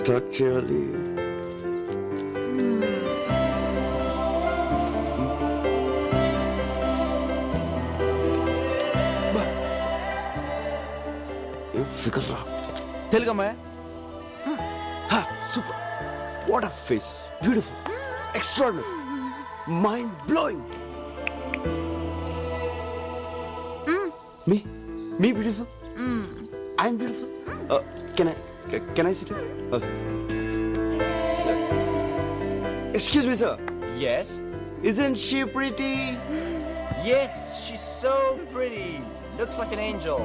Start చేయాలి. ఏం figure రా. తెలుగు అమ్మాయి super. What a face beautiful extraordinary mind blowing me me beautiful I'm beautiful can I can I sit excuse me sir Yes? Isn't she pretty? Yes, she's so pretty. Looks like an angel.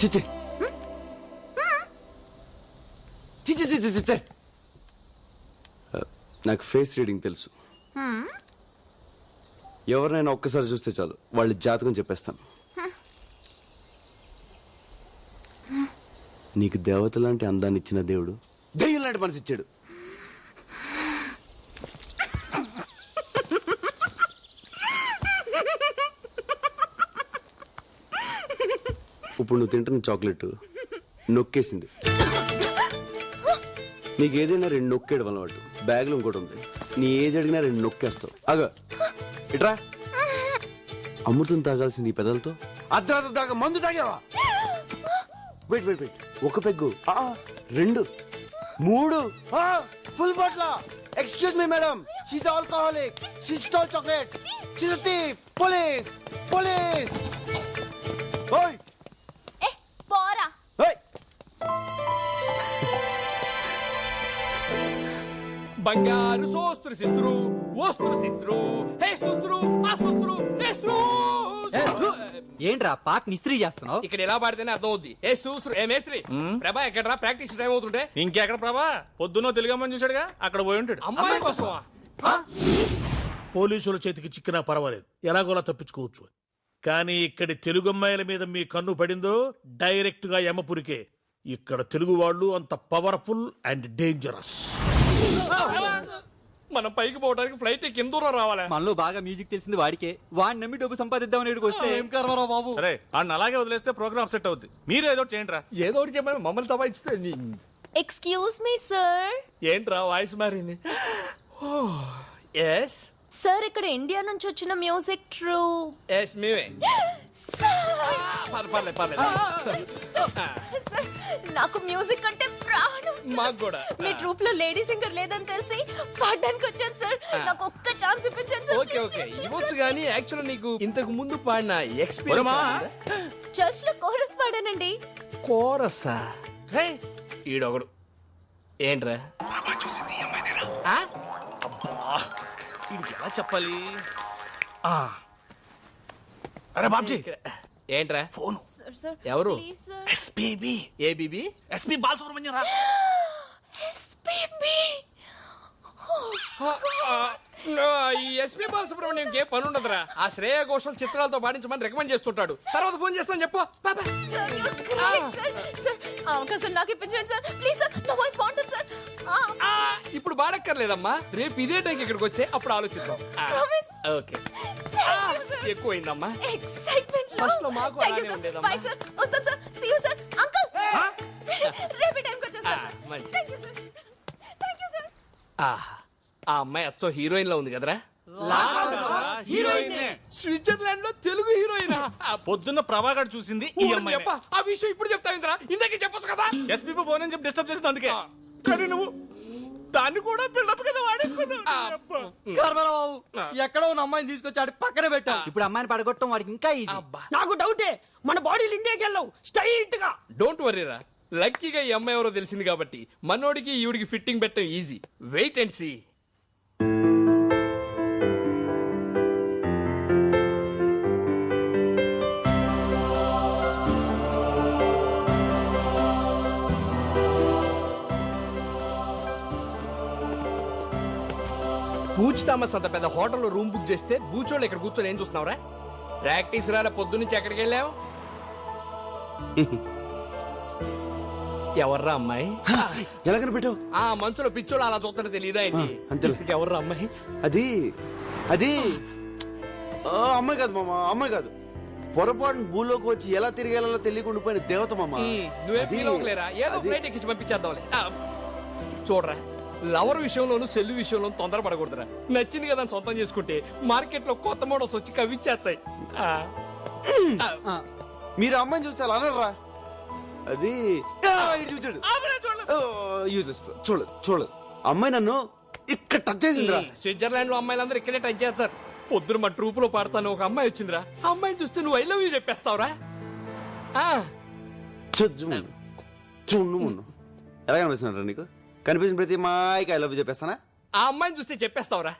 చిచి చిచి చిచి చిచి నాకు face reading తెలుసు. ఎవరినైనా ఒక్కసారి చూస్తే చాలు. వాళ్ళ జాతకం చెప్పేస్తాను. నీకు దేవత లాంటి అందాన్ని ఇచ్చిన దేవుడు. దెయ్యం లాంటి మనసు ఇచ్చాడు. ఇప్పుడు నువ్వు తింటున్న చాక్లెట్ నొక్కేసింది. నీకు ఏదైనా రెండు నొక్కేయడం అలవాటు. బ్యాగ్లో ఇంకోటి ఉంది. నీ ఏజ్ అడిగినా రెండు నొక్కేస్తావు. అగ ఇట్రా. అమృతం తాగాల్సింది ఈ పెదలతో? అర్ధరాత్రి దాకా మందు తాగావా? వెయిట్ వెయిట్ వెయిట్ ఒక పెగ్గు. ఆ, రెండు. మూడు. Full బాట్ల. Excuse me madam she's alcoholic she stole chocolates she's thief police police ఓయ్ ఏ పోరా. ఓయ్ బంగారు సోస్త్రు సిస్త్రు ఓస్త్రు సిస్త్రు హే సుస్త్రు ఆ సుస్త్రు హే సూస్త్రు. ఏంట్రా పాట నిస్త్రీ చేస్తున్నావు? ఇక్కడ ఎలా పాడితేనే అర్థం అవుద్ది ఏ సూస్త్రు ఏ మేస్త్రి ప్రభా ఎక్కడరా? ప్రాక్టీస్ టైం అవుతుంటే? ఇంకెక్కడ ప్రభా? పొద్దున్న తెలుగమ్మని చూశాడుగా అక్కడ పోయి ఉంటాడు. అమ్మాయి కోసమా? పోలీసుల చేతికి చిక్కినా పర్వాలేదు. ఎలాగోలా తప్పించుకోవచ్చు కానీ ఇక్కడి తెలుగు అమ్మాయిల మీద మీ కన్ను పడిందో డైరెక్ట్గా యమపురికే. ఇక్కడ తెలుగు వాళ్ళు అంత పవర్ఫుల్ అండ్ డేంజరస్ మనం పైకి పోవడానికి ఫ్లైట్ కింద దూరం రావాలా? మనలో బాగా మ్యూజిక్ తెలిసింది వాడికే. వాడిని నమ్మి డబ్బు సంపాదిద్దామని ఇక్కడికి వస్తే ఏం కర్మరా బాబు? అరే ఆయన అలాగే వదిలేస్తే ప్రోగ్రామ్ సెట్ అవుద్ది. మీరు ఏదో చేయండి రా ఏదో ఒకటి చెప్పమని మమ్మల్ని తబాయిస్తే ఎక్స్క్యూజ్ మీ సార్ ఏంట్రా వాయిస్ మారింది? ఎస్ సార్ ఇక్కడ ఇండియా నుంచి వచ్చిన మ్యూజిక్ ట్రూ ఎస్ మేమే. పర్లేదు పర్లేదు పర్లేదు సార్. నాకు మ్యూజిక్ అంటే ప్రాణం. మాకు కూడా. మీ ట్రూప్లో లేడీ సింగర్ లేదని తెలిసి పాడడానికి వచ్చాను సార్. నాకు ఒక్క ఛాన్స్ ఇప్పించండి సార్. Okay okay. ఇవ్వచ్చు కానీ యాక్చువల్ నీకు ఇంతకు ముందు పాడిన ఎక్స్పీరియన్స్ చర్చ్లో కోరస్ పాడానండి. కోరసా? రే ఈడొకడు. ఏంట్రా? ఆ? అబ్బా ఎలా చెప్పాలి? ఆ, అరే బాబ్జీ ఏంట్రా? ఫోన్. సార్ సార్ ఎవరు? ఎస్పీబి ఏ బీబీ ఎస్పీ బాలసుబ్రహ్మణ్యం రా. ఎస్పీబీ ఈ ఎస్పీ బాలసుబ్రహ్మణ్యం ఏ పని ఉండదురా. ఆ శ్రేయ ఘోషల్ చిత్రాలతో పాటించమని రికమెండ్ చేస్తుంటాడు. తర్వాత ఫోన్ చేస్తాను చెప్పు. అవకాశం నాకు ఇప్పించండి సార్ ప్లీజ్ సార్ నా వాయిస్ బాగుంటుంది సార్ ఇప్పుడు బాడక్కర్లేదమ్మా. రేపు ఇదే టైంకి ఇక్కడికి వచ్చే అప్పుడు ఆలోచిద్దాం. ఓకే. ఎక్కువైందమ్మా. ఎక్సైట్మెంట్ First లో మాకు అలానే ఉండేదమ్మా. బై సార్ వస్తాను sir see you sir uncle రేపు టైంకి వచ్చేస్తాను ఆ, సార్ మంచిది. Thank you sir thank you sir ఆ ఆ అమ్మాయి అచ్చో హీరోయిన్లో ఉంది కదరా? హీరోయిన్. స్విట్జర్లాండ్లో తెలుగు హీరోయిన్. పొద్దున్న ప్రభాకర్ చూసింది ఈ అమ్మాయి ఆ విషయం ఇప్పుడు చెప్తా ఇంద్రా. ఇందాకే చెప్పొచ్చు కదా? ఎస్పీబీ ఫోన్ అని చెప్పి డిస్టర్బ్ చేసింది అందుకే. కానీ నువ్వు దాన్ని కూడా బిల్డప్ కింద వాడేసుకున్నావు. కర్మరా బాబు ఎక్కడో ఉన్న అమ్మాయిని తీసుకొచ్చాడు పక్కన పెట్టా ఇప్పుడు అమ్మాయిని పడగొట్టడం వాడికి ఇంకా ఈజీ నాకు డౌటే మన బాడీలు ఇండియాకి వెళ్ళవు స్ట్రైట్గా డోంట్ వరీరా లక్కీగా ఈ అమ్మాయి ఎవరో తెలిసింది కాబట్టి మనోడికి ఈవిడికి ఫిట్టింగ్ పెట్టడం ఈజీ వెయిట్ అండ్ సీ బూచ్ థామస్ అంత పెద్ద హోటల్లో రూమ్ బుక్ చేస్తే బూచోళ్ళు ఇక్కడ కూర్చొని ఏం చూస్తున్నావురా? ప్రాక్టీస్ రాలే పొద్దునుంచి ఎక్కడికి వెళ్ళావు? ఎవర్రా అమ్మాయి? ఎలా కనిపెట్టావు? ఆ మంచులో పిచ్చోళ్ళు అలా చూస్తుంటే తెలియదా. ఇంతకీ ఎవర్రా అమ్మాయి? అది అది ఆ, అమ్మాయి కాదు మామ అమ్మాయి కాదు. పొరపాటు భూలోకి వచ్చి ఎలా తిరిగేలా తెలియకుండా పోయిన దేవత మామ. నువ్వే అది- ఫీల్ అవ్వలేరా ఏదో అది- ఫ్లైట్ ఎక్కించి పంపించేద్దాంలే. ఆ, చూడరా లవర్ విషయంలోను సెల్లు విషయంలో తొందరపడకూడదురా. నచ్చింది కదా అని సొంతం చేసుకుంటే మార్కెట్లో కొత్త మోడల్స్ వచ్చి కవిచ్చేస్తాయి. మీరు అమ్మాయిని చూస్తే అలా అనరా అది చూచాడు. యూజ్లెస్ చూడలేదు చూడలేదు అమ్మాయి నన్ను ఇక్కడ టచ్ చేసిందిరా. స్విట్జర్లాండ్లో అమ్మాయిలందరూ ఇక్కడే టచ్ చేస్తారు. పొద్దున మా ట్రూప్లో పాడతాను ఒక అమ్మాయి వచ్చిందిరా. ఆ అమ్మాయిని చూస్తే నువ్వు ఐ లవ్ యూ చెప్పేస్తావురా. ఆ, చూడు చూడు మున్ను ఎలా కనిపిస్తున్నారా నీకు? కనిపించిన ప్రతి మాయకి ఐ లవ్ చెప్పేస్తానా? ఆ అమ్మాయిని చూస్తే చెప్పేస్తావురా.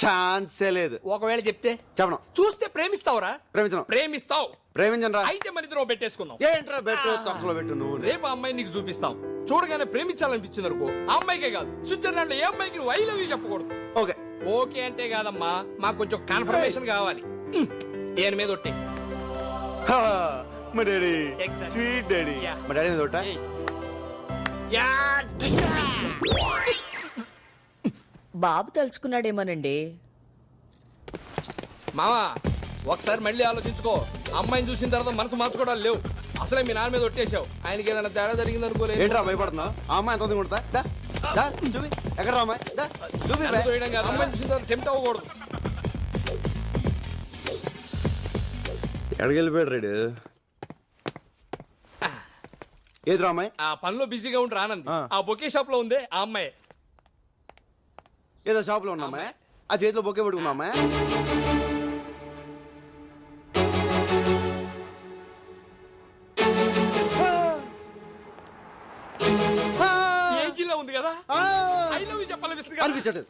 ఛాన్సే లేదు. ఒకవేళ చెప్తే చెప్పను. చూస్తే ప్రేమిస్తావురా? ప్రేమించను. ప్రేమిస్తావు. ప్రేమించను రా. అయితే మన ఇద్దరం పెట్టేసుకుందాం ఏంట్రా బెట్టు తొక్కలో పెట్టు నువ్వు. రేపు అమ్మాయి నీకు చూపిస్తాం. చూడగానే ప్రేమించాలనిపించింది అనుకో. ఆ అమ్మాయికే కాదు స్విట్జర్లాండ్ ఏ అమ్మాయికి నువ్వు ఐ లవ్ యూ చెప్పకూడదు. ఓకే. ఓకే అంటే కాదమ్మా మాకు కొంచెం కన్ఫర్మేషన్ కావాలి. ఏను మీద ఒట్టి. మా డాడీ. Sweet daddy. మా డాడీ మీద? ఏయ్. యా. బాబు తలుచుకున్నాడేమోనండి. మావా ఒకసారి మళ్ళీ ఆలోచించుకో. అమ్మాయిని చూసిన తర్వాత మనసు మార్చుకోవడాలు లేవు. అసలే మీ నాన్న మీద ఒట్టేశావు. ఆయనకి ఏదైనా తేడా జరిగింది అనుకోలేదు. ఏంట్రా భయపడుతున్నావు? ఆ అమ్మాయి ఎంత కొడతా దా దా చూపి. ఎక్కడ అమ్మాయి? దా చూపి బే. అమ్మాయిని చూసిన తర్వాత టెంప్ట్ అవ్వకూడదు. ఎక్కడికి వెళ్ళిపోయాడు రేడు? ఏది రా అమ్మాయి? ఆ పనిలో బిజీగా ఉండి రానంది. ఆ. ఆ బొకే షాప్లో ఉంది ఆ అమ్మాయి. ఏదో షాప్లో ఉన్నా అమ్మాయి. ఆ చేతిలో బొకే పెట్టుకున్నా అమ్మాయి ఏజీలో ఉంది కదా? ఆ! ఐ లవ్ యూ చెప్పాలనిపిస్తుంది కదా. అనిపించట్లేదు.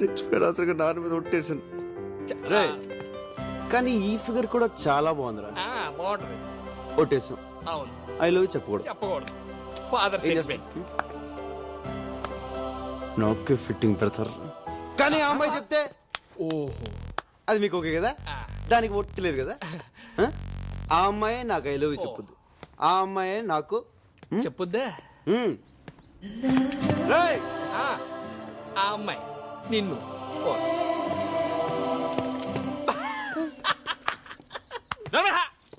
రెచ్చిపోయాడు అసలు నాన్న మీద ఒట్టేసాను రే కానీ ఈ ఫిగర్ కూడా చాలా బాగుందిరా. ఆ, బాగుంటది. ఒట్టేసాం అవును. ఐ లవ్ చెప్పకూడదు. చెప్పకూడదు. ఫాదర్ సెంటిమెంట్ నాకే ఫిట్టింగ్ పెడతారు కానీ ఆ అమ్మాయి చెప్తే ఓహో. అది మీకు ఓకే కదా. దానికి ఒట్టి లేదు కదా? ఆ? అమ్మాయే నాకు ఐ లవ్ చెప్పొద్దు. ఆ అమ్మాయే నాకు చెప్పుద్దా! ఆ, ఆ అమ్మాయి నిన్ను?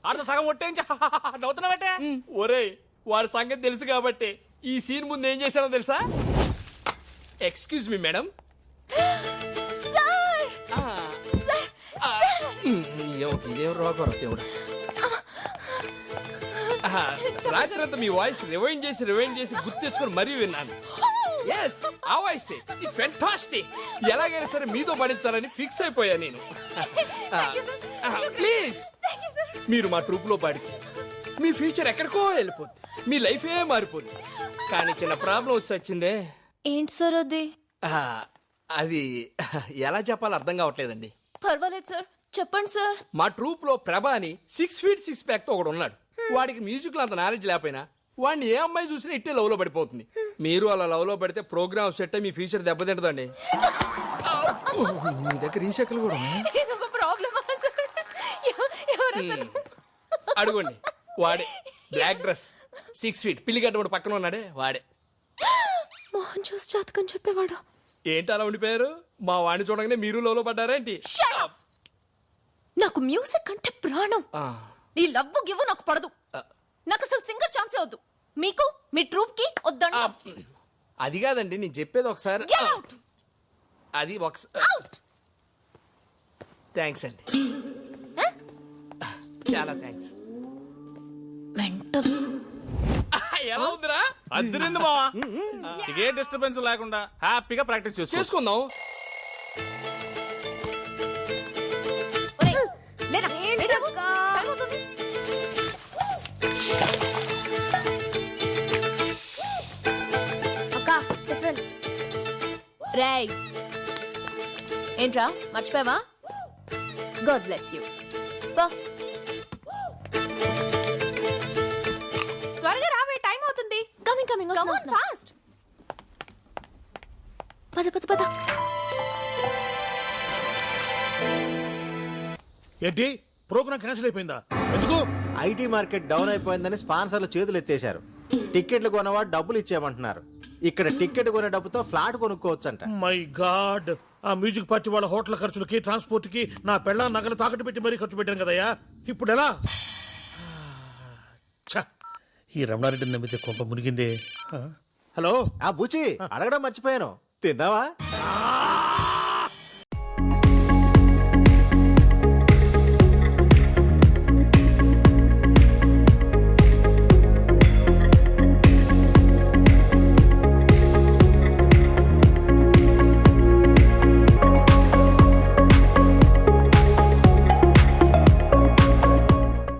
ఆడితో సగం ఒట్టేంచి. నవ్వుతున్నావటే? ఒరేయ్ వాడి సంగతి తెలుసు కాబట్టి ఈ సీన్ ముందు ఏం చేశానో తెలుసా? ఎక్స్క్యూజ్ మీ మేడం ఇదేం రోగం దేవుడు. రాత్రి అంతా మీ వాయిస్ రివైండ్ చేసి రివైండ్ చేసి గుర్తు తెచ్చుకొని మరీ విన్నాను. ఎస్ ఆ వాయిస్ ఇట్ ఫెంటాస్టిక్ ఎలాగైనా సరే మీతో పడించాలని ఫిక్స్ అయిపోయా నేను. ప్లీజ్ మీరు మా ట్రూప్లో పాడితే. మీ ఫ్యూచర్ ఎక్కడికో వెళ్ళిపోద్ది. మీ లైఫ్ ఏ మారిపోద్ది. కానీ చిన్న ప్రాబ్లం వచ్చి వచ్చిందే. ఏంటి సార్ అది? అది ఎలా చెప్పాలో అర్థం కావట్లేదండి. పర్వాలేదు సార్. చెప్పండి సార్. మా ట్రూప్లో ప్రభ అని సిక్స్ ఫీట్ సిక్స్ ప్యాక్తో ఒకడు ఉన్నాడు. వాడికి మ్యూజిక్లో అంత నాలెడ్జ్ లేకపోయినా వాడిని ఏ అమ్మాయి చూసినా ఇట్టే లవ్లో పడిపోతుంది. మీరు అలా లవ్లో పడితే ప్రోగ్రామ్ సెట్ మీ ఫ్యూచర్ దెబ్బతింటదండి. మీ దగ్గర ఈ చెక్కలు కూడా అడుగుండి. వాడే. Black dress. Six feet. కూడా పక్కన ఉన్నాడే. వాడే. మోహన్ చూసి జాతకం చెప్పేవాడు. ఏంటి అలా ఉండిపోయారు? మా వాడిని చూడగానే మీరు లోలో పడ్డారేంటి! నాకు మ్యూజిక్ అంటే ప్రాణం. నీ లవ్వు గివ్వు నాకు పడదు. నాకు అసలు సింగర్ ఛాన్సే వద్దు. మీకు మీ ట్రూప్కి వద్దండి. అది కాదండి నేను చెప్పేది ఒకసారి! అది ఒకసారి! థ్యాంక్స్ అండి. చాలా థ్యాంక్స్ ఎలా ఉందిరా? అద్దరింది బావా ఏ డిస్టర్బెన్స్ లేకుండా హ్యాపీగా ప్రాక్టీస్ చేసుకో. చేసుకుందాం. రేయ్. ఏంట్రా? మర్చిపోయావా? గాడ్ బ్లెస్ యూ ఏంటి? ప్రోగ్రామ్ క్యాన్సిల్ అయిపోయిందా? ఎందుకు? ఐటీ మార్కెట్ డౌన్ అయిపోయిందని స్పాన్సర్లు చేతులు ఎత్తేశారు. టిక్కెట్లు కొనవాడు డబ్బులు ఇచ్చేయమంటున్నారు. ఇక్కడ టిక్కెట్ కొనే డబ్బుతో ఫ్లాట్ కొనుక్కోవచ్చంట. మై గాడ్ ఆ మ్యూజిక్ పార్టీ వాళ్ళ హోటల్ ఖర్చులకి ట్రాన్స్పోర్ట్కి నా పెళ్ళ నగలు తాకట్టు పెట్టి మరీ ఖర్చు పెట్టాను కదయ్యా. ఇప్పుడు ఎలా? ఈ రమణారెడ్డి నమ్మితే కొంప మునిగిందే. హలో? ఆ బూచి అడగడం మర్చిపోయాను. తిన్నావా?